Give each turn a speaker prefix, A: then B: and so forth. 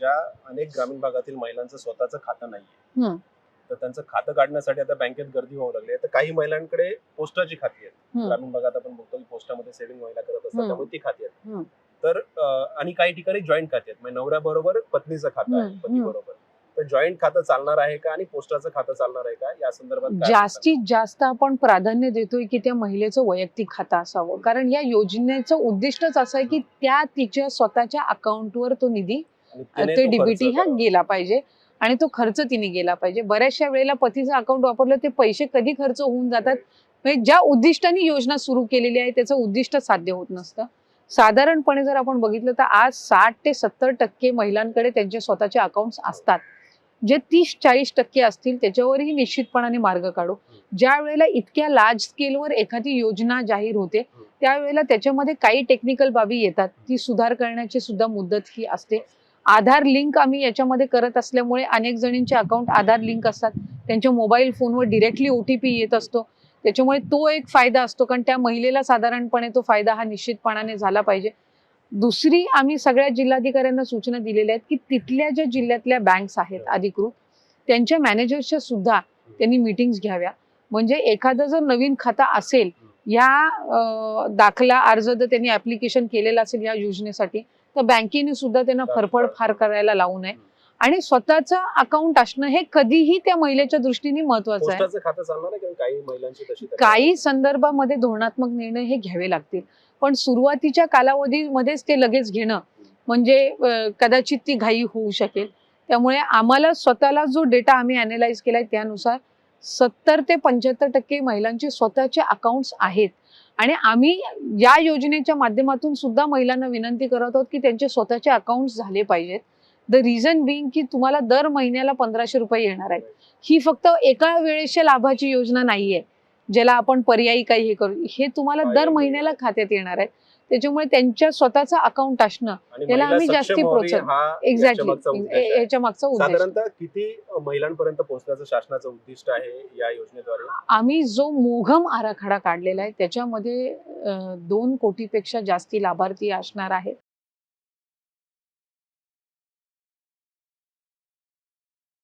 A: ज्या अनेक ग्रामीण भागातील महिलांचं स्वतःचं खातं नाहीये. तर त्यांचं खातं काढण्यासाठी आता बँकेत गर्दी व्हावं लागली आहे. तर काही महिलांकडे पोस्टाची खाती आहेत. ग्रामीण भागात आपण बघतो की पोस्टामध्ये सेव्हिंग महिला करत असतात. त्यामुळे ती खाती आहेत. तर आणि काही ठिकाणी जॉईंट खाती आहेत म्हणजे नवऱ्याबरोबर पत्नीचं खातं आहे. पती बरोबर तर जॉईंट खातं चालणार आहे का आणि पोस्टाचं खातं चालणार आहे का या संदर्भात
B: जास्तीत जास्त आपण प्राधान्य देतोय की त्या महिलेचं वैयक्तिक खातं असावं कारण या योजनेचं उद्दिष्टच असं आहे की त्या तिच्या स्वतःच्या अकाउंटवर तो निधी ते डीबीटी हा
A: करावा.
B: गेला पाहिजे आणि तो खर्च तिने गेला पाहिजे. बऱ्याचशा वेळेला पतीचं अकाउंट वापरलं ते पैसे कधी खर्च होऊन जातात? म्हणजे ज्या उद्दिष्टाने योजना सुरू केलेली आहे त्याचं उद्दिष्ट साध्य होत नसतं. साधारणपणे जर आपण बघितलं तर आज साठ ते सत्तर टक्के महिलांकडे त्यांचे स्वतःचे अकाउंट्स असतात. जे तीस चाळीस टक्के असतील त्याच्यावरही निश्चितपणाने मार्ग काढू. ज्या वेळेला इतक्या लार्ज स्केलवर एखादी योजना जाहीर होते त्यावेळेला त्याच्यामध्ये काही टेक्निकल बाबी येतात. ती सुधार करण्याची सुद्धा मुदत ही असते. आधार लिंक आम्ही याच्यामध्ये करत असल्यामुळे अनेक जणींचे अकाउंट आधार लिंक असतात. त्यांच्या मोबाईल फोनवर डिरेक्टली ओ टी पी येत असतो. त्याच्यामुळे तो एक फायदा असतो कारण त्या महिलेला साधारणपणे तो फायदा हा निश्चितपणाने झाला पाहिजे. दुसरी आम्ही सगळ्या जिल्हाधिकाऱ्यांना सूचना दिलेल्या आहेत की तिथल्या ज्या जिल्ह्यातल्या बँक्स आहेत अधिकृत त्यांच्या मॅनेजर्सच्या सुद्धा त्यांनी मिटिंग्स घ्याव्या. म्हणजे एखादं जर नवीन खातं असेल या दाखला अर्ज जर त्यांनी ऍप्लिकेशन केलेलं असेल या योजनेसाठी तर बँकेने सुद्धा त्यांना फरफड फार करायला लावू नये. आणि स्वतःचं अकाउंट असणं हे कधीही त्या महिलेच्या दृष्टीने महत्वाचं आहे.
A: काही
B: संदर्भामध्ये धोरणात्मक निर्णय हे घ्यावे लागतील. पण सुरुवातीच्या कालावधीमध्येच ते लगेच घेणं म्हणजे कदाचित ती घाई होऊ शकेल. त्यामुळे आम्हाला स्वतःला जो डेटा आम्ही अनालाइज केलाय त्यानुसार सत्तर ते पंच्याहत्तर टक्के महिलांचे स्वतःचे अकाउंट्स आहेत. आणि आम्ही या योजनेच्या माध्यमातून सुद्धा महिलांना विनंती करत आहोत की त्यांचे स्वतःचे अकाउंट्स झाले पाहिजेत. द रिझन बिंग की तुम्हाला दर महिन्याला पंधराशे रुपये येणार आहेत. ही फक्त एका वेळेच्या लाभाची योजना नाही आहे ज्याला आपण पर्यायी काही हे करू. हे तुम्हाला दर महिन्याला खात्यात येणार आहे. त्याच्यामुळे त्यांच्या स्वतःचं अकाउंट असणं
A: महिला
B: आम्ही जास्ती प्रोत्साहन- एक्झॅक्टली. याच्या मागचा उद्देश
A: किती महिलांपर्यंत पोहोचण्याचं शासनाचं उद्दिष्ट आहे या योजनेद्वारे?
B: आम्ही जो मोघम आराखडा काढलेला आहे त्याच्यामध्ये दोन कोटीपेक्षा जास्ती लाभार्थी असणार आहेत.